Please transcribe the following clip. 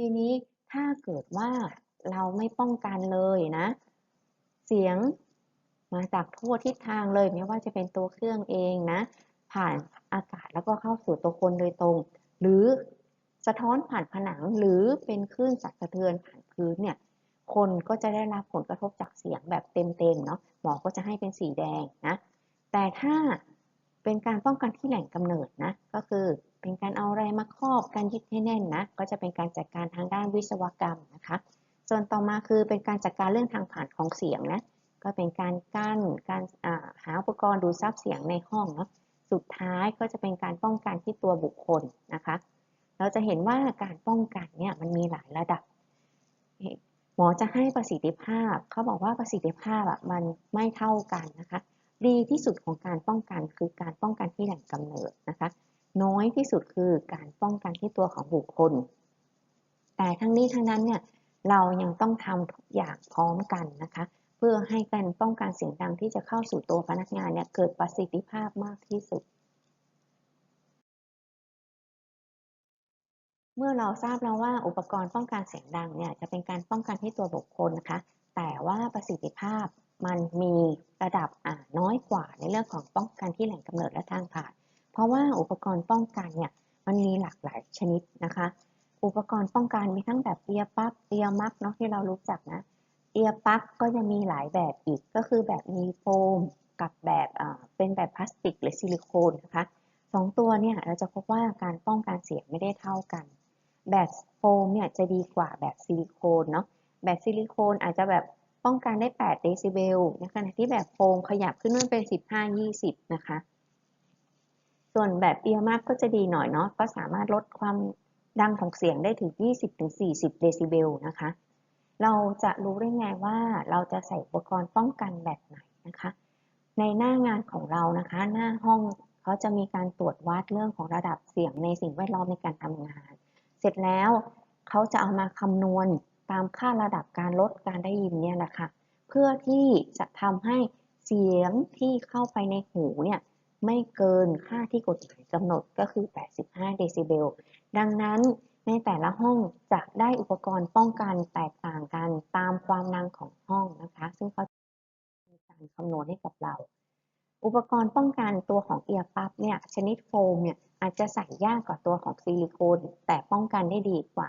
ทีนี้ถ้าเกิดว่าเราไม่ป้องกันเลยนะ เสียงมาจากทั่วทิศทางเลย ไม่ว่าจะเป็นตัวเครื่องเองนะ ผ่านอากาศแล้วก็เข้าสู่ตัวคนโดยตรง หรือสะท้อนผ่านผนังหรือเป็นคลื่นสั่นสะเทือนผ่านพื้นเนี่ยคนก็จะได้รับผลกระทบจากเสียงแบบเต็มๆเนาะหมอก็จะให้เป็นสีแดงนะ แต่ถ้า เป็นการป้องกันที่แหล่งกำเนิดนะ ก็คือเป็นการเอาอะไรมาครอบการยึดให้แน่นนะ ก็จะเป็นการจัดการทางด้านวิศวกรรมนะคะ ส่วนต่อมาคือเป็นการจัดการเรื่องทางผ่านของเสียงนะ ก็เป็นการกั้น การหาอุปกรณ์ดูดซับเสียงในห้องเนาะ สุดท้ายก็จะเป็นการป้องกันที่ตัวบุคคลนะคะ เราจะเห็นว่าการป้องกันเนี่ยมันมีหลายระดับ หมอจะให้ประสิทธิภาพ เขาบอกว่าประสิทธิภาพอะมันไม่เท่ากันนะคะ ดีที่สุดของการป้องกันคือการป้องกันที่แหล่งกำเนิดนะคะ น้อยที่สุดคือการป้องกันที่ตัวของบุคคล แต่ทั้งนี้ทั้งนั้นเนี่ยเรายังต้องทำทุกอย่างพร้อมกันนะคะ เพื่อให้การป้องกันเสียงดังที่จะเข้าสู่ตัวพนักงานเนี่ยเกิดประสิทธิภาพมากที่สุด เมื่อเราทราบแล้วว่าอุปกรณ์ป้องกันเสียงดังเนี่ยจะเป็นการป้องกันที่ตัวบุคคลนะคะ แต่ว่าประสิทธิภาพ มันมีระดับน้อยกว่าในเรื่องของป้องกันที่แหล่งกำเนิดและทางผ่าน เพราะว่าอุปกรณ์ป้องกันเนี่ยมันมีหลากหลายชนิดนะคะ อุปกรณ์ป้องกันมีทั้งแบบเอียปั๊บเอียมักเนาะที่เรารู้จักนะเอียปั๊กก็จะมีหลายแบบอีกก็คือแบบมีโฟมกับแบบเป็นแบบพลาสติกหรือซิลิโคนนะคะสองตัวเนี่ยเราจะพบว่าการป้องกันเสียงไม่ได้เท่ากัน แบบโฟมเนี่ยจะดีกว่าแบบซิลิโคนเนาะแบบซิลิโคนอาจจะแบบ ป้องกันได้ 8 เดซิเบลในขณะที่แบบโฟมขยับขึ้นมาเป็น 15-20 นะคะ ส่วนแบบเอียมากก็จะดีหน่อยเนาะ ก็สามารถลดความดังของเสียงได้ถึง 20-40 เดซิเบลนะคะ เราจะรู้ได้ไงว่าเราจะใส่อุปกรณ์ป้องกันแบบไหนนะคะ ในหน้างานของเรานะคะ หน้าห้องเขาจะมีการตรวจวัดเรื่องของระดับเสียงในสิ่งแวดล้อมในการทำงาน เสร็จแล้วเขาจะเอามาคำนวณ ตามค่าระดับการลดการได้ยินเนี่ยแหละค่ะ เพื่อที่จะทำให้เสียงที่เข้าไปในหูเนี่ยไม่เกินค่าที่กฎหมายกำหนดก็คือ 85 เดซิเบล ดังนั้นในแต่ละห้องจะได้อุปกรณ์ป้องกันแตกต่างกันตามความดังของห้องนะคะ ซึ่งเขามีการคำนวณให้กับเรา อุปกรณ์ป้องกันตัวของเอียร์ปั๊บเนี่ยชนิดโฟมเนี่ยอาจจะใส่ยากกว่าตัวของซิลิโคนแต่ป้องกันได้ดีกว่า